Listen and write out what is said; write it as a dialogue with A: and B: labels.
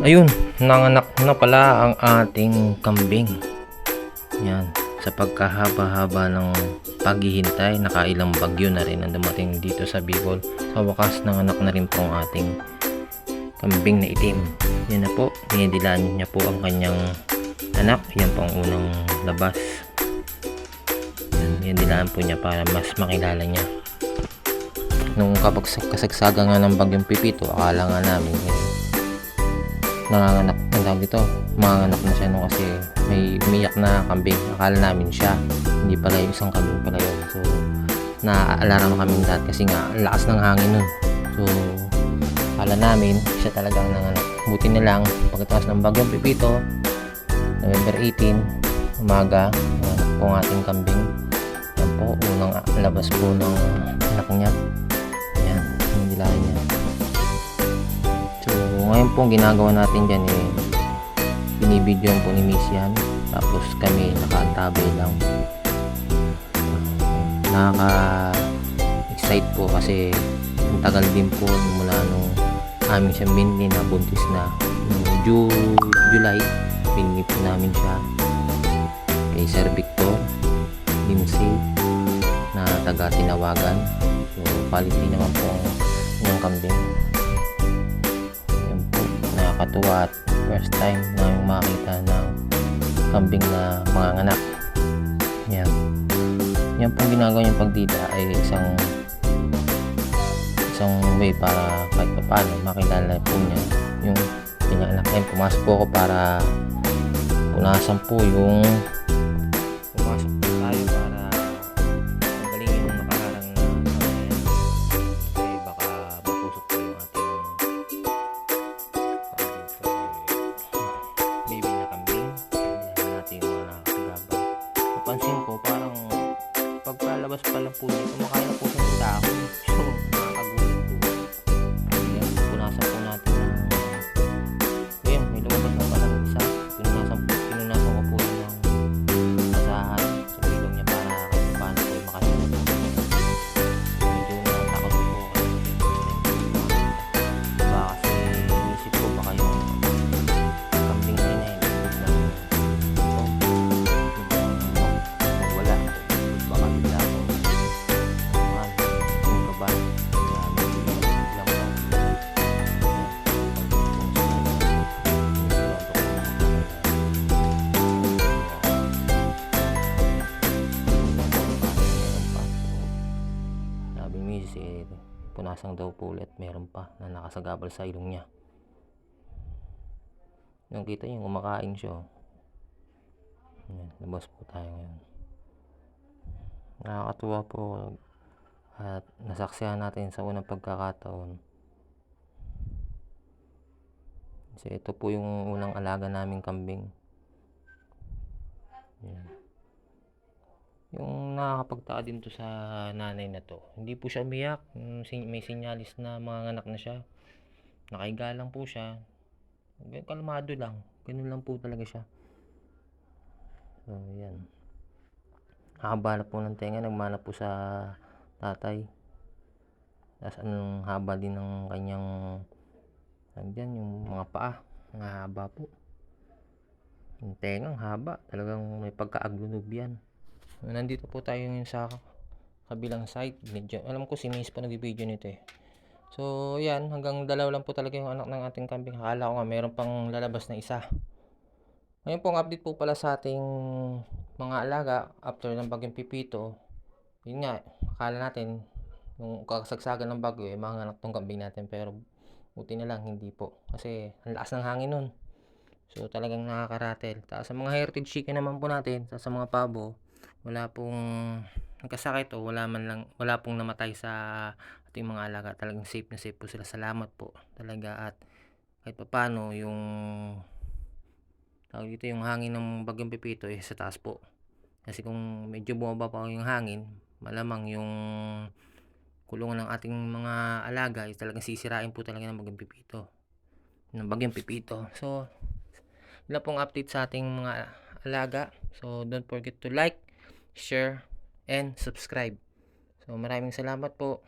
A: Ayun, nanganak na pala ang ating kambing. Yan, sa pagkahaba-haba ng paghihintay, nakailang bagyo na rin ang dumating dito sa Bicol. Sa wakas, nanganak na rin po ang ating kambing na itim. Yan na po, dinidilaan niya po ang kanyang anak. Yan po ang unang labas. Yan, dinidilaan po niya para mas makilala niya. Nung kapag kasagsaga nga ng bagyong pipito, akala nga namin eh, nanganganak ang tawag dito manganganak na siya no? Kasi may umiyak na kambing. Akala namin siya hindi pala yung isang kambing pala yun. So naaalala kami lahat kasi nga ang lakas ng hangin nun. So akala namin siya talagang nanganak buti na lang pagkatapos ng bagyong pipito November 18 umaga nanganak po ang ating kambing. Yan po unang labas po ng anak niya ngayon pong ginagawa natin dyan eh, binibidyoan po ni Miss yan. Tapos kami nakaantabay lang. Nakaka-excite po kasi ang tagal din po mula nung amin siya binili na buntis na. Ju- July, binili po namin siya kay Sir Victor Lindsay na taga tinawagan. So, quality naman po ang kambing nakakatuwa at first time namin makita ng kambing na manganganak yan. Yan pong ginagawa niyang pagdida ay isang isang way para kahit pa paano makilala po niya yung pinaanak niya pumasok po ako para punasan po yung lang po niya kumakain po punasang daw po ulit meron pa na nakasagabal sa ilong niya. Nung kita niyo kumakain siya oh. Ayan, labas po tayo ngayon. Nakakatuwa po at nasaksihan natin sa unang pagkakataon. Kasi ito po yung unang alaga naming kambing. Ayan. Yung nakakapagtaka din to sa nanay na to hindi po siya umiyak sin- may sinyalis na mga anak na siya nakaiga lang po siya kalmado lang. Ganun lang po talaga siya. So, yan. Haba na po ng tenga. Nagmana po sa tatay. Tapos anong haba din ng kanyang andyan, yung mga paa. Ang haba po. Yung tenga, ang haba. Talagang may pagkaaglunob yan. Nandito po tayo ngayon sa kabilang site. Medyo, alam ko si Miss pa nag-video nito eh. So, yan. Hanggang dalawa lang po talaga yung anak ng ating kambing. Akala ko nga meron pang lalabas na isa. Ngayon pong update po pala sa ating mga alaga after ng bagyong pipito. Yun nga, akala natin nung kasagsagan ng bagyo eh, mga anak tong kambing natin. Pero buti na lang, hindi po. Kasi ang lakas ng hangin nun. So, talagang nakakaratel. Tapos sa mga heritage chicken naman po natin, sa mga pabo, wala pong nagkasakit o wala man lang wala pong namatay sa ating mga alaga. Talagang safe na safe po sila. Salamat po talaga at kahit paano yung tawag dito yung hangin ng bagyong pipito eh sa taas po. Kasi kung medyo bumaba pa yung hangin malamang yung kulungan ng ating mga alaga ay talagang sisirain po talaga ng bagyong pipito. Ng bagyong pipito. So yun pong update sa ating mga alaga. So don't forget to like share and subscribe. So maraming salamat po.